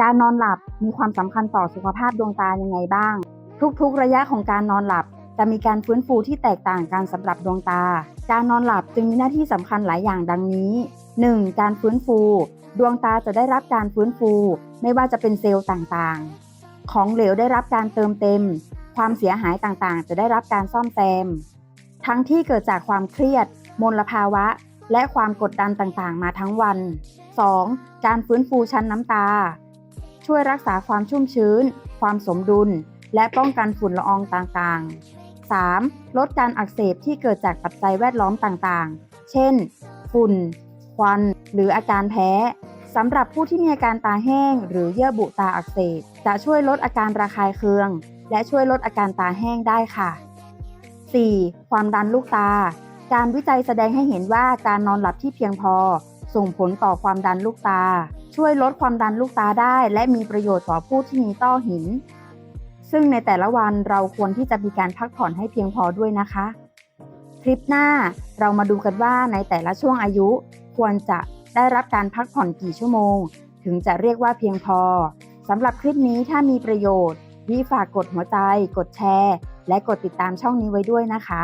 การนอนหลับมีความสำคัญต่อสุขภาพดวงตายังไงบ้าง ทุกๆ ระยะของการนอนหลับจะมีการฟื้นฟูที่แตกต่างกันสำหรับดวงตา การนอนหลับจึงมีหน้าที่สำคัญหลายอย่างดังนี้ 1. การฟื้นฟู ดวงตาจะได้รับการฟื้นฟู ไม่ว่าจะเป็นเซลล์ต่างๆ ของเหลวได้รับการเติมเต็ม ความเสียหายต่างๆ จะได้รับการซ่อมแซม ทั้งที่เกิดจากความเครียด มลภาวะ และความกดดันต่างๆ มาทั้งวัน 2. การฟื้นฟูชั้นน้ำตา ช่วยรักษาความชุ่มชื้น ความสมดุล และป้องกันฝุ่นละอองต่างๆ 3. ลดการอักเสบที่เกิดจากปัจจัยแวดล้อมต่างๆ เช่น ฝุ่น ควัน หรืออาการแพ้สำหรับผู้ที่มีอาการตาแห้ง หรือเยื่อบุตาอักเสบ จะช่วยลดอาการระคายเคือง และช่วยลดอาการตาแห้งได้ค่ะ 4. ความดันลูกตา การวิจัยแสดงให้เห็นว่าการนอนหลับที่เพียงพอ ส่งผลต่อความดันลูกตา ช่วยลดความดันลูกตาได้ และมีประโยชน์ต่อผู้ที่มีต้อหิน ซึ่งในแต่ละวันเราควรที่จะมีการพักผ่อนให้เพียงพอด้วยนะคะ คลิปหน้าเรามาดูกันว่าในแต่ละช่วงอายุ ควรจะได้รับการพักผ่อนกี่ชั่วโมง ถึงจะเรียกว่าเพียงพอสำหรับคลิปนี้ถ้ามีประโยชน์วิฝากกดหัวใจ กดแชร์ และกดติดตามช่องนี้ไว้ด้วยนะคะ